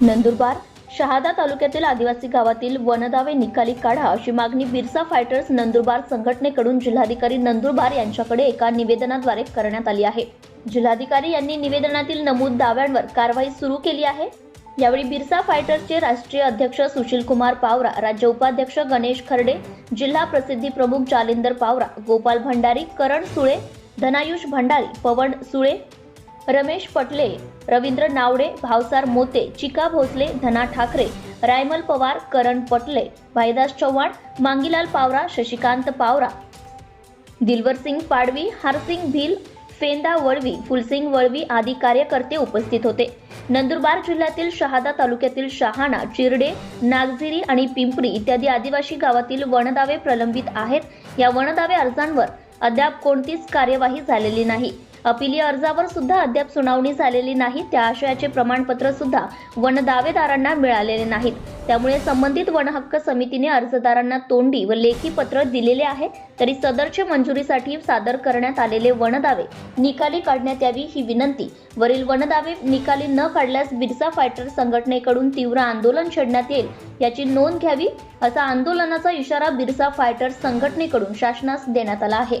नंदुरबार शहादा तालुक्यातील आदिवासी गावातील वनदावे निकाली काढा अशी मागणी बिरसा फायटर्स नंदुरबार संघटनेकडून जिल्हाधिकारी नंदुरबार यांच्याकडे एका निवेदनाद्वारे करण्यात आली आहे. जिल्हाधिकारी यांनी निवेदनातील नमूद दाव्यांवर कारवाई सुरू केली आहे. यावेळी बिरसा फायटर्सचे राष्ट्रीय अध्यक्ष सुशील कुमार पावरा राज्य उपाध्यक्ष गणेश खर्डे जिल्हा प्रसिद्धी प्रमुख जालिंदर पावरा गोपाल भंडारी करण सुळे धनायुष भंडारी पवन सुळे रमेश पटले रवींद्र नावडे भावसार मोते चिका भोसले धना ठाकरे रायमल पवार करण पटले भाईदास चव्हाण मांगीलाल पावरा शशिकांत पावरा. दिलवरसिंग पाडवी हारसिंग भिल फेंदा वळवी फुलसिंग वळवी आदी कार्यकर्ते उपस्थित होते. नंदुरबार जिल्ह्यातील शहादा तालुक्यातील शहाणा चिरडे नागझिरी आणि पिंपरी इत्यादी आदिवासी गावातील वनदावे प्रलंबित आहेत. या वनदावे अर्जांवर अद्याप कोणतीच कार्यवाही झालेली नाही. अपिली अर्जावर सुद्धा अद्याप सुनावणी झालेली नाही. त्या आशयाचे प्रमाणपत्र सुद्धा वनदावेदारांना मिळालेले नाहीत. त्यामुळे संबंधित वनहक्क समितीने अर्जदारांना तोंडी व लेखी पत्र दिलेले आहे. तरी सदरचे मंजुरीसाठी सादर करण्यात आलेले वनदावे निकाली काढण्यात यावी ही विनंती. वरील वनदावे निकाली न काढल्यास बिरसा फायटर संघटनेकडून तीव्र आंदोलन छेडण्यात येईल याची नोंद घ्यावी असा आंदोलनाचा इशारा बिरसा फायटर्स संघटनेकडून शासनास देण्यात आला आहे.